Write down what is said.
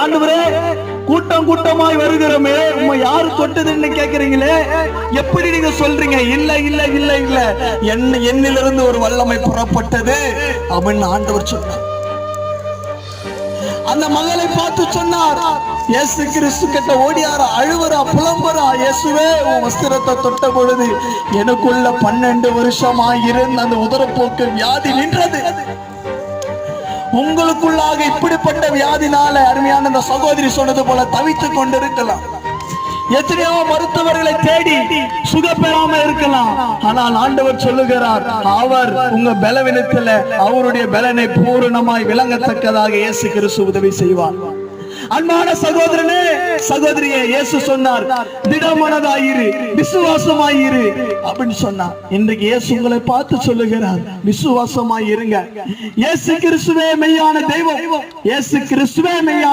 ஆண்டவரே கூட்டம் கூட்டமாய் வருகிறோமே. உங்க யாரு தொட்டதுன்னு கேக்குறீங்களே? எப்படி நீங்க சொல்றீங்க? இல்ல இல்ல இல்ல இல்ல. என்ன என்னிலிருந்து ஒரு வல்லமை புறப்பட்டது. அப்படின்னு ஆண்டவர் சொன்னார். அந்த மகளை பார்த்து சொன்னார் இயேசு கிறிஸ்து கிட்ட ஓடியாரா? அழுவரா? புலம்புறா? இயேசுவே உன் வஸ்திரத்தை தொட்ட பொழுது எனக்குள்ள பன்னெண்டு வருஷமா இருந்த அந்த உதரப்போக்கு வியாதி நின்றது. உங்களுக்குள்ளாக இப்படிப்பட்ட வியாதினால அருமையான இந்த சகோதரி சொன்னது போல தவித்துக் கொண்டிருக்கலாம். எத்தனையோ மருத்துவர்களை தேடி சுக பெறாம இருக்கலாம். ஆனால் ஆண்டவர் சொல்லுகிறார் அவர் உங்க பலவீனத்துல அவருடைய பலனை பூரணமாய் விளங்கத்தக்கதாக இயேசு கிறிஸ்து உதவி செய்வார். அன்பான சகோதரனே சகோதரியே இயேசு சொன்னார் திடமனதாயிரு விசுவாசமாயிரு அப்படின்னு சொன்னார். இன்றைக்கு இயேசு உங்களை பார்த்து சொல்லுகிறார் விசுவாசமாயிருங்க. இயேசு கிறிஸ்துவே மெய்யான தெய்வம். இயேசு கிறிஸ்துவே மெய்யான